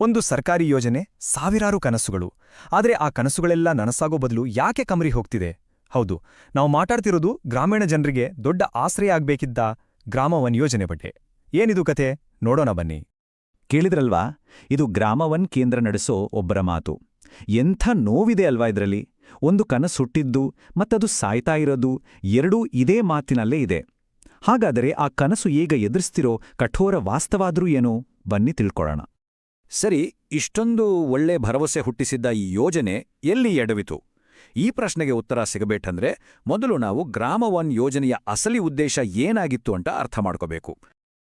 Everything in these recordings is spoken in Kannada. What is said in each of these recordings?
ಒಂದು ಸರ್ಕಾರಿ ಯೋಜನೆ ಸಾವಿರಾರು ಕನಸುಗಳು. ಆದರೆ ಆ ಕನಸುಗಳೆಲ್ಲ ನನಸಾಗೋ ಬದಲು ಯಾಕೆ ಕಮರಿ ಹೋಗ್ತಿದೆ? ಹೌದು, ನಾವು ಮಾತಾಡ್ತಿರೋದು ಗ್ರಾಮೀಣ ಜನರಿಗೆ ದೊಡ್ಡ ಆಶ್ರಯ ಆಗ್ಬೇಕಿದ್ದ ಗ್ರಾಮವನ್ ಯೋಜನೆ ಬಗ್ಗೆ. ಏನಿದು ಕತೆ ನೋಡೋಣ ಬನ್ನಿ. ಕೇಳಿದ್ರಲ್ವಾ? ಇದು ಗ್ರಾಮವನ್ ಕೇಂದ್ರ ನಡೆಸೋ ಒಬ್ಬರ ಮಾತು. ಎಂಥ ನೋವಿದೆ ಅಲ್ವಾ ಇದರಲ್ಲಿ? ಒಂದು ಕನಸು ಹುಟ್ಟಿದ್ದು, ಮತ್ತದು ಸಾಯ್ತಾ ಇರೋದು, ಎರಡೂ ಇದೇ ಮಾತಿನಲ್ಲೇ ಇದೆ. ಹಾಗಾದರೆ ಆ ಕನಸು ಈಗ ಎದುರಿಸ್ತಿರೋ ಕಠೋರ ವಾಸ್ತವಾದ್ರೂ ಏನೋ? ಬನ್ನಿ ತಿಳ್ಕೊಳ್ಳೋಣ. ಸರಿ, ಇಷ್ಟೊಂದು ಒಳ್ಳೆ ಭರವಸೆ ಹುಟ್ಟಿಸಿದ್ದ ಈ ಯೋಜನೆ ಎಲ್ಲಿ ಎಡವಿತು? ಈ ಪ್ರಶ್ನೆಗೆ ಉತ್ತರ ಸಿಗಬೇಕಂದ್ರೆ, ಮೊದಲು ನಾವು ಗ್ರಾಮ ಒನ್ ಯೋಜನೆಯ ಅಸಲಿ ಉದ್ದೇಶ ಏನಾಗಿತ್ತು ಅಂತ ಅರ್ಥ ಮಾಡ್ಕೋಬೇಕು.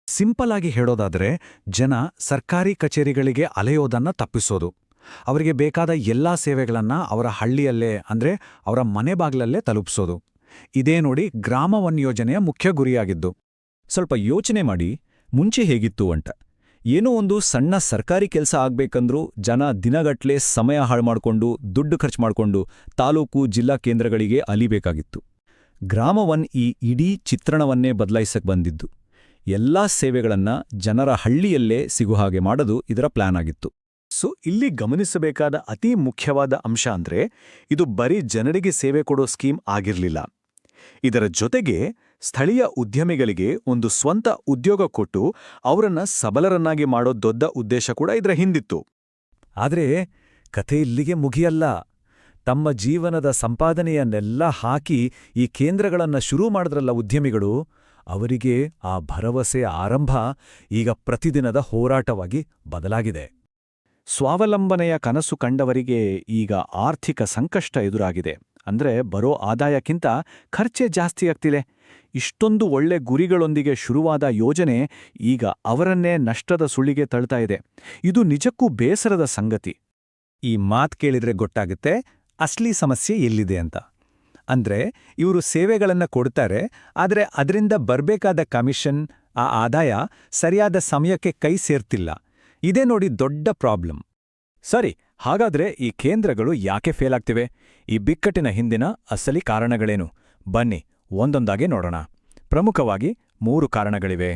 ಸಿಂಪಲ್ ಆಗಿ ಹೇಳೋದಾದ್ರೆ, ಜನ ಸರ್ಕಾರಿ ಕಚೇರಿಗಳಿಗೆ ಅಲೆಯೋದನ್ನ ತಪ್ಪಿಸೋದು. ಅವರಿಗೆ ಬೇಕಾದ ಎಲ್ಲಾ ಸೇವೆಗಳನ್ನ ಅವರ ಹಳ್ಳಿಯಲ್ಲೇ, ಅಂದ್ರೆ ಅವರ ಮನೆ ಬಾಗ್ಲಲ್ಲೇ ತಲುಪಿಸೋದು. ಇದೇ ನೋಡಿ ಗ್ರಾಮ ಒನ್ ಯೋಜನೆಯ ಮುಖ್ಯ ಗುರಿಯಾಗಿದ್ದು. ಸ್ವಲ್ಪ ಯೋಚನೆ ಮಾಡಿ, ಮುಂಚೆ ಹೇಗಿತ್ತು ಅಂತ. ಏನೋ ಒಂದು ಸಣ್ಣ ಸರ್ಕಾರಿ ಕೆಲಸ ಆಗ್ಬೇಕಂದ್ರೂ ಜನ ದಿನಗಟ್ಲೆ ಸಮಯ ಹಾಳು ಮಾಡಿಕೊಂಡು ದುಡ್ಡು ಖರ್ಚು ಮಾಡ್ಕೊಂಡು ತಾಲೂಕು, ಜಿಲ್ಲಾ ಕೇಂದ್ರಗಳಿಗೆ ಅಲಿಬೇಕಾಗಿತ್ತು. ಗ್ರಾಮವನ್ ಈ ಇಡೀ ಚಿತ್ರಣವನ್ನೇ ಬದಲಾಯಿಸಕ್ಕೆ ಬಂದಿದ್ದು. ಎಲ್ಲಾ ಸೇವೆಗಳನ್ನ ಜನರ ಹಳ್ಳಿಯಲ್ಲೇ ಸಿಗು ಹಾಗೆ ಮಾಡೋದು ಇದರ ಪ್ಲಾನ್ ಆಗಿತ್ತು ಸೊ, ಇಲ್ಲಿ ಗಮನಿಸಬೇಕಾದ ಅತಿ ಮುಖ್ಯವಾದ ಅಂಶ ಅಂದ್ರೆ, ಇದು ಬರೀ ಜನರಿಗೆ ಸೇವೆ ಕೊಡೋ ಸ್ಕೀಮ್ ಆಗಿರಲಿಲ್ಲ. ಇದರ ಜೊತೆಗೆ ಸ್ಥಳೀಯ ಉದ್ಯಮಿಗಳಿಗೆ ಒಂದು ಸ್ವಂತ ಉದ್ಯೋಗ ಕೊಟ್ಟು ಅವರನ್ನ ಸಬಲರನ್ನಾಗಿ ಮಾಡೋ ದೊಡ್ಡ ಉದ್ದೇಶ ಕೂಡ ಇದರ ಹಿಂದಿತ್ತು. ಆದ್ರೆ ಕಥೆ ಇಲ್ಲಿಗೆ ಮುಗಿಯಲ್ಲ. ತಮ್ಮ ಜೀವನದ ಸಂಪಾದನೆಯನ್ನೆಲ್ಲ ಹಾಕಿ ಈ ಕೇಂದ್ರಗಳನ್ನು ಶುರು ಮಾಡಿದ್ರಲ್ಲ ಉದ್ಯಮಿಗಳು, ಅವರಿಗೆ ಆ ಭರವಸೆ ಆರಂಭ ಈಗ ಪ್ರತಿದಿನದ ಹೋರಾಟವಾಗಿ ಬದಲಾಗಿದೆ. ಸ್ವಾವಲಂಬನೆಯ ಕನಸು ಕಂಡವರಿಗೆ ಈಗ ಆರ್ಥಿಕ ಸಂಕಷ್ಟ ಎದುರಾಗಿದೆ. ಅಂದ್ರೆ ಬರೋ ಆದಾಯಕ್ಕಿಂತ ಖರ್ಚೆ ಜಾಸ್ತಿ ಇಷ್ಟೊಂದು ಒಳ್ಳೆ ಗುರಿಗಳೊಂದಿಗೆ ಶುರುವಾದ ಯೋಜನೆ ಈಗ ಅವರನ್ನೇ ನಷ್ಟದ ಸುಳಿಗೆ ತಳ್ತಾ ಇದೆ. ಇದು ನಿಜಕ್ಕೂ ಬೇಸರದ ಸಂಗತಿ. ಈ ಮಾತ್ ಕೇಳಿದ್ರೆ ಗೊತ್ತಾಗುತ್ತೆ, ಅಸ್ಲಿ ಸಮಸ್ಯೆ ಎಲ್ಲಿದೆ ಅಂತ. ಅಂದ್ರೆ ಇವರು ಸೇವೆಗಳನ್ನ ಕೊಡ್ತಾರೆ, ಆದರೆ ಅದರಿಂದ ಬರಬೇಕಾದ ಕಮಿಷನ್, ಆ ಆದಾಯ ಸರಿಯಾದ ಸಮಯಕ್ಕೆ ಕೈ ಸೇರ್ತಿಲ್ಲ. ಇದೇ ನೋಡಿ ದೊಡ್ಡ ಪ್ರಾಬ್ಲಮ್. ಸರಿ, ಹಾಗಾದ್ರೆ ಈ ಕೇಂದ್ರಗಳು ಯಾಕೆ ಫೇಲ್ ಆಗ್ತಿವೆ? ಈ ಬಿಕ್ಕಟ್ಟಿನ ಹಿಂದಿನ ಅಸಲಿ ಕಾರಣಗಳೇನು? ಬನ್ನಿ, ಒಂದೊಂದಾಗಿ ನೋಡೋಣ. ಪ್ರಮುಖವಾಗಿ ಮೂರು ಕಾರಣಗಳಿವೆ.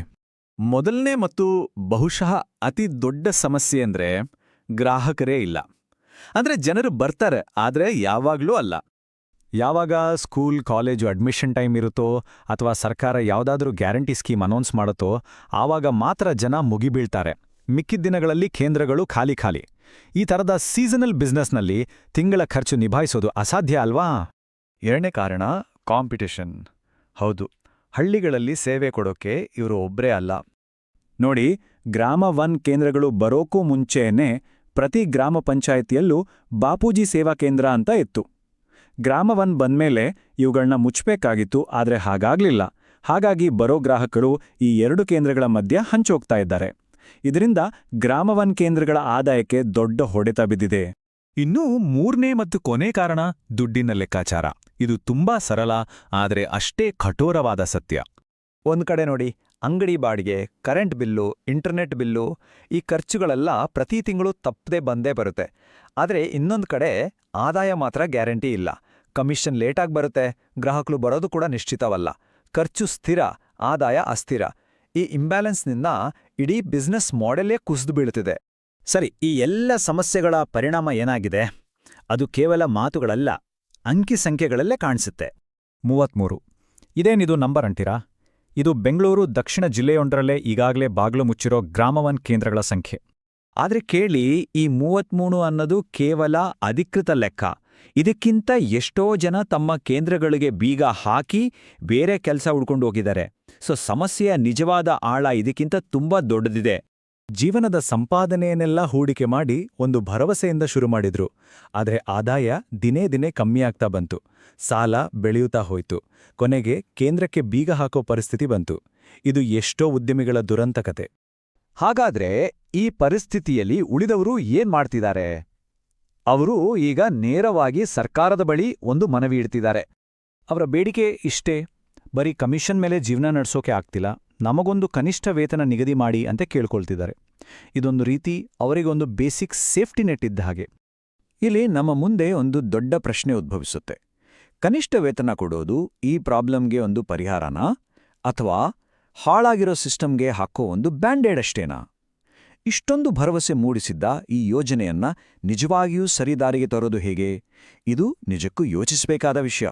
ಮೊದಲನೇ ಮತ್ತು ಬಹುಶಃ ಅತಿ ದೊಡ್ಡ ಸಮಸ್ಯೆ ಅಂದ್ರೆ ಗ್ರಾಹಕರೇ ಇಲ್ಲ. ಅಂದ್ರೆ ಜನರು ಬರ್ತಾರೆ, ಆದ್ರೆ ಯಾವಾಗ್ಲೂ ಅಲ್ಲ. ಯಾವಾಗ ಸ್ಕೂಲ್, ಕಾಲೇಜು ಅಡ್ಮಿಷನ್ ಟೈಮ್ ಇರುತ್ತೋ, ಅಥವಾ ಸರ್ಕಾರ ಯಾವುದಾದ್ರೂ ಗ್ಯಾರಂಟಿ ಸ್ಕೀಮ್ ಅನೌನ್ಸ್ ಮಾಡುತ್ತೋ, ಆವಾಗ ಮಾತ್ರ ಜನ ಮುಗಿಬೀಳ್ತಾರೆ. ಮಿಕ್ಕಿದ ದಿನಗಳಲ್ಲಿ ಕೇಂದ್ರಗಳು ಖಾಲಿ ಖಾಲಿ. ಈ ಥರದ ಸೀಸನಲ್ ಬಿಸ್ನೆಸ್ನಲ್ಲಿ ತಿಂಗಳ ಖರ್ಚು ನಿಭಾಯಿಸೋದು ಅಸಾಧ್ಯ ಅಲ್ವಾ? ಎರಡನೇ ಕಾರಣ ಕಾಂಪಿಟಿಷನ್ ಹೌದು, ಹಳ್ಳಿಗಳಲ್ಲಿ ಸೇವೆ ಕೊಡೋಕೆ ಇವರು ಒಬ್ಬರೇ ಅಲ್ಲ. ನೋಡಿ, ಗ್ರಾಮ ಒನ್ ಕೇಂದ್ರಗಳು ಬರೋಕ್ಕೂ ಮುಂಚೆಯೇ ಪ್ರತಿ ಗ್ರಾಮ ಪಂಚಾಯಿತಿಯಲ್ಲೂ ಬಾಪೂಜಿ ಸೇವಾ ಕೇಂದ್ರ ಅಂತ ಇತ್ತು. ಗ್ರಾಮ ಒನ್ ಬಂದ್ಮೇಲೆ ಇವುಗಳನ್ನ ಮುಚ್ಚಬೇಕಾಗಿತ್ತು ಆದರೆ ಹಾಗಾಗ್ಲಿಲ್ಲ. ಹಾಗಾಗಿ ಬರೋ ಗ್ರಾಹಕರು ಈ ಎರಡು ಕೇಂದ್ರಗಳ ಮಧ್ಯೆ ಹಂಚೋಗ್ತಾ ಇದ್ದಾರೆ. ಇದರಿಂದ ಗ್ರಾಮವನ್ ಕೇಂದ್ರಗಳ ಆದಾಯಕ್ಕೆ ದೊಡ್ಡ ಹೊಡೆತ ಬಿದ್ದಿದೆ. ಇನ್ನೂ ಮೂರನೇ ಮತ್ತು ಕೊನೆ ಕಾರಣ ದುಡ್ಡಿನ ಲೆಕ್ಕಾಚಾರ. ಇದು ತುಂಬಾ ಸರಳ ಆದರೆ ಅಷ್ಟೇ ಕಠೋರವಾದ ಸತ್ಯ. ಒಂದು ಕಡೆ ನೋಡಿ ಅಂಗಡಿ ಬಾಡಿಗೆ ಕರೆಂಟ್ ಬಿಲ್ಲು ಇಂಟರ್ನೆಟ್ ಬಿಲ್ಲು ಈ ಖರ್ಚುಗಳೆಲ್ಲ ಪ್ರತಿ ತಿಂಗಳು ತಪ್ಪದೆ ಬಂದೇ ಬರುತ್ತೆ. ಆದರೆ ಇನ್ನೊಂದು ಕಡೆ ಆದಾಯ ಮಾತ್ರ ಗ್ಯಾರಂಟಿ ಇಲ್ಲ. ಕಮಿಷನ್ ಲೇಟಾಗಿ ಬರುತ್ತೆ ಗ್ರಾಹಕರು ಬರೋದು ಕೂಡ ನಿಶ್ಚಿತವಲ್ಲ. ಖರ್ಚು ಸ್ಥಿರ ಆದಾಯ ಅಸ್ಥಿರ. ಈ ಇಂಬ್ಯಾಲೆನ್ಸ್ನಿಂದ ಇಡೀ ಬಿಸ್ನೆಸ್ ಮಾಡೆಲ್ಲೇ ಕುಸಿದು ಬೀಳುತ್ತಿದೆ ಸರಿ, ಈ ಎಲ್ಲ ಸಮಸ್ಯೆಗಳ ಪರಿಣಾಮ ಏನಾಗಿದೆ? ಅದು ಕೇವಲ ಮಾತುಗಳಲ್ಲ, ಅಂಕಿ ಸಂಖ್ಯೆಗಳಲ್ಲೇ ಕಾಣಿಸುತ್ತೆ. ಮೂವತ್ಮೂರು. ಇದೇನಿದು ನಂಬರ್ ಅಂತೀರಾ? ಇದು ಬೆಂಗಳೂರು ದಕ್ಷಿಣ ಜಿಲ್ಲೆಯೊಂದರಲ್ಲೇ ಈಗಾಗಲೇ ಬಾಗ್ಲು ಮುಚ್ಚಿರೋ ಗ್ರಾಮವನ್ ಕೇಂದ್ರಗಳ ಸಂಖ್ಯೆ. ಆದ್ರೆ ಕೇಳಿ, ಈ ಮೂವತ್ಮೂರು ಅನ್ನೋದು ಕೇವಲ ಅಧಿಕೃತ ಲೆಕ್ಕ. ಇದಕ್ಕಿಂತ ಎಷ್ಟೋ ಜನ ತಮ್ಮ ಕೇಂದ್ರಗಳಿಗೆ ಬೀಗ ಹಾಕಿ ಬೇರೆ ಕೆಲಸ ಹುಡ್ಕೊಂಡು ಹೋಗಿದ್ದಾರೆ. ಸೊ ಸಮಸ್ಯೆಯ ನಿಜವಾದ ಆಳ ಇದಕ್ಕಿಂತ ತುಂಬಾ ದೊಡ್ಡದಿದೆ. ಜೀವನದ ಸಂಪಾದನೆಯನ್ನೆಲ್ಲ ಹೂಡಿಕೆ ಮಾಡಿ ಒಂದು ಭರವಸೆಯಿಂದ ಶುರು ಮಾಡಿದ್ರು. ಆದರೆ ಆದಾಯ ದಿನೇ ದಿನೇ ಕಮ್ಮಿಯಾಗ್ತಾ ಬಂತು. ಸಾಲ ಬೆಳೆಯುತ್ತಾ ಹೋಯ್ತು. ಕೊನೆಗೆ ಕೇಂದ್ರಕ್ಕೆ ಬೀಗ ಹಾಕೋ ಪರಿಸ್ಥಿತಿ ಬಂತು. ಇದು ಎಷ್ಟೋ ಉದ್ಯಮಿಗಳ ದುರಂತ ಕತೆ ಹಾಗಾದ್ರೆ ಈ ಪರಿಸ್ಥಿತಿಯಲ್ಲಿ ಉಳಿದವರು ಏನ್ ಮಾಡ್ತಿದ್ದಾರೆ? ಅವರು ಈಗ ನೇರವಾಗಿ ಸರ್ಕಾರದ ಬಳಿ ಒಂದು ಮನವಿ ಇಡ್ತಿದ್ದಾರೆ. ಅವರ ಬೇಡಿಕೆ ಇಷ್ಟೇ? ಬರೀ ಕಮಿಷನ್ ಮೇಲೆ ಜೀವನ ನಡೆಸೋಕೆ ಆಗ್ತಿಲ್ಲ, ನಮಗೊಂದು ಕನಿಷ್ಠ ವೇತನ ನಿಗದಿ ಮಾಡಿ ಅಂತ ಕೇಳ್ಕೊಳ್ತಿದ್ದಾರೆ. ಇದೊಂದು ರೀತಿ ಅವರಿಗೊಂದು ಬೇಸಿಕ್ ಸೇಫ್ಟಿ ನೆಟ್ ಇದ್ದ ಹಾಗೆ. ಇಲ್ಲಿ ನಮ್ಮ ಮುಂದೆ ಒಂದು ದೊಡ್ಡ ಪ್ರಶ್ನೆ ಉದ್ಭವಿಸುತ್ತೆ. ಕನಿಷ್ಠ ವೇತನ ಕೊಡೋದು ಈ ಪ್ರಾಬ್ಲಮ್ಗೆ ಒಂದು ಪರಿಹಾರನಾ? ಅಥವಾ ಹಾಳಾಗಿರೋ ಸಿಸ್ಟಮ್ಗೆ ಹಾಕೋ ಒಂದು ಬ್ಯಾಂಡೇಡ್ ಅಷ್ಟೇನಾ? ಇಷ್ಟೊಂದು ಭರವಸೆ ಮೂಡಿಸಿದ್ದ ಈ ಯೋಜನೆಯನ್ನ ನಿಜವಾಗಿಯೂ ಸರಿದಾರಿಗೆ ತರೋದು ಹೇಗೆ? ಇದು ನಿಜಕ್ಕೂ ಯೋಚಿಸಬೇಕಾದ ವಿಷಯ.